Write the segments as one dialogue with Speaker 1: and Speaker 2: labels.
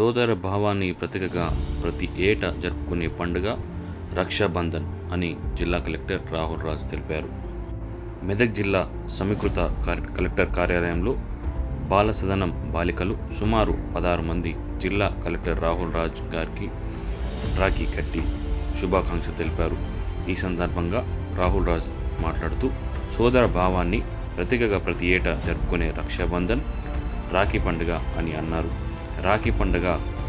Speaker 1: సోదర భావాన్ని ప్రతీకగా ప్రతి ఏటా జరుపుకునే పండుగ రక్షాబంధన్ అని జిల్లా కలెక్టర్ రాహుల్ రాజ్ తెలిపారు. మెదక్ జిల్లా సమీకృత కలెక్టర్ కార్యాలయంలో బాల సదనం బాలికలు సుమారు పదహారు మంది జిల్లా కలెక్టర్ రాహుల్ రాజ్ గారికి రాఖీ కట్టి శుభాకాంక్ష తెలిపారు. ఈ సందర్భంగా రాహుల్ రాజ్ మాట్లాడుతూ సోదర భావాన్ని ప్రతీకగా ప్రతి ఏటా జరుపుకునే రక్షాబంధన్ రాఖీ పండుగ అని అన్నారు. రాఖీ పండుగ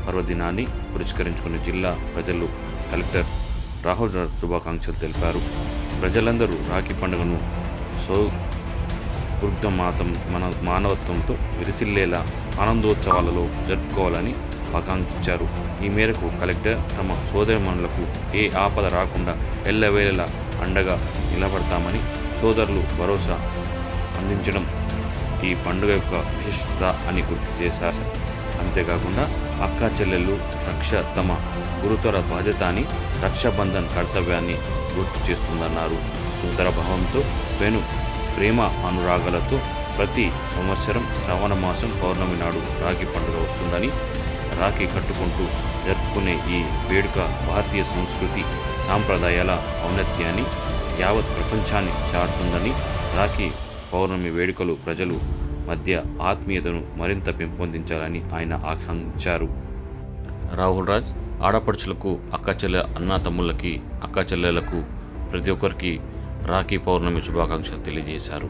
Speaker 1: పర్వదినాన్ని పురస్కరించుకున్న జిల్లా ప్రజలు కలెక్టర్ రాహుల్ శుభాకాంక్షలు తెలిపారు. ప్రజలందరూ రాఖీ పండుగను సో మాతం మన మానవత్వంతో విరిసిల్లేలా ఆనందోత్సవాలలో జరుపుకోవాలని ఆకాంక్షించారు. ఈ మేరకు కలెక్టర్ తమ సోదరిమణులకు ఏ ఆపద రాకుండా ఎల్లవేళలా అండగా నిలబడతామని సోదరులు భరోసా అందించడం ఈ పండుగ యొక్క విశిష్టత అని గుర్తు చేశారు. అంతేకాకుండా అక్క చెల్లెళ్ళు రక్ష తమ గురుతర బాధ్యత అని రక్షాబంధన్ కర్తవ్యాన్ని గుర్తు చేస్తుందన్నారు. సోదర భావంతో పెను ప్రేమ అనురాగాలతో ప్రతి సంవత్సరం శ్రావణ మాసం పౌర్ణమి నాడు రాఖీ పండుగ వస్తుందని రాఖీ కట్టుకుంటూ జరుపుకునే ఈ వేడుక భారతీయ సంస్కృతి సాంప్రదాయాల ఔన్నత్యాన్ని యావత్ ప్రపంచాన్ని చాటుతుందని రాఖీ పౌర్ణమి వేడుకలు ప్రజలు మధ్య ఆత్మీయతను మరింత పెంపొందించాలని ఆయన ఆకాంక్షించారు. రాహుల్ రాజ్ ఆడపడుచులకు అక్కచెల్లె అన్నా తమ్ముళ్ళకి అక్క చెల్లెలకు ప్రతి ఒక్కరికి రాఖీ పౌర్ణమి శుభాకాంక్షలు తెలియజేశారు.